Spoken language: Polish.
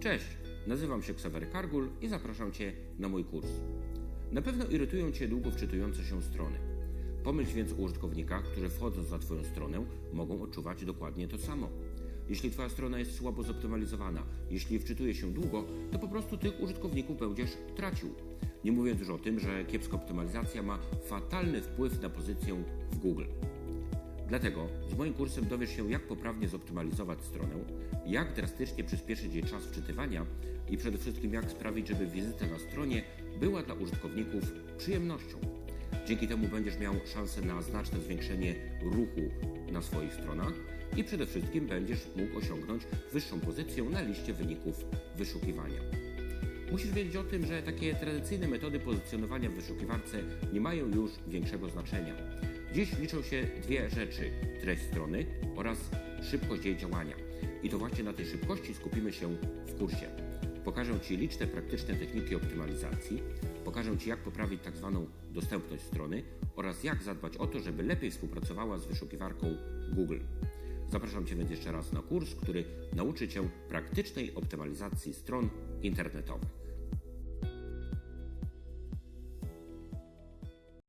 Cześć, nazywam się Ksawery Kargul i zapraszam Cię na mój kurs. Na pewno irytują Cię długo wczytujące się strony. Pomyśl więc o użytkownikach, którzy wchodząc na Twoją stronę mogą odczuwać dokładnie to samo. Jeśli Twoja strona jest słabo zoptymalizowana, jeśli wczytuje się długo, to po prostu tych użytkowników będziesz tracił. Nie mówiąc już o tym, że kiepska optymalizacja ma fatalny wpływ na pozycję w Google. Dlatego z moim kursem dowiesz się, jak poprawnie zoptymalizować stronę, jak drastycznie przyspieszyć jej czas wczytywania i przede wszystkim jak sprawić, żeby wizyta na stronie była dla użytkowników przyjemnością. Dzięki temu będziesz miał szansę na znaczne zwiększenie ruchu na swoich stronach i przede wszystkim będziesz mógł osiągnąć wyższą pozycję na liście wyników wyszukiwania. Musisz wiedzieć o tym, że takie tradycyjne metody pozycjonowania w wyszukiwarce nie mają już większego znaczenia. Dziś liczą się dwie rzeczy: treść strony oraz szybkość jej działania. I to właśnie na tej szybkości skupimy się w kursie. Pokażę Ci liczne praktyczne techniki optymalizacji, pokażę Ci jak poprawić tak zwaną dostępność strony oraz jak zadbać o to, żeby lepiej współpracowała z wyszukiwarką Google. Zapraszam Cię więc jeszcze raz na kurs, który nauczy Cię praktycznej optymalizacji stron internetowych.